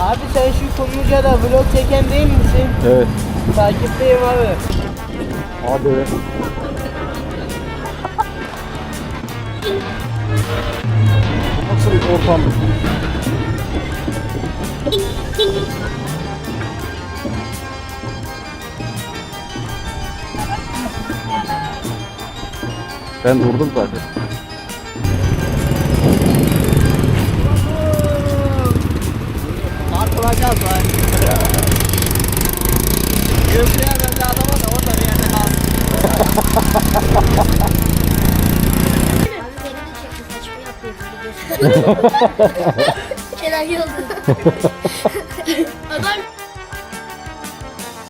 Abi sen şu Kumluca'da vlog çeken değil misin? Evet. Takipteyim abi. Abi. Nasıl bir ortam? Ben durdum zaten. Atılacağız lan. Köprüye bence adama da orada bir yerde kalsın. De. Şeyler yoldu.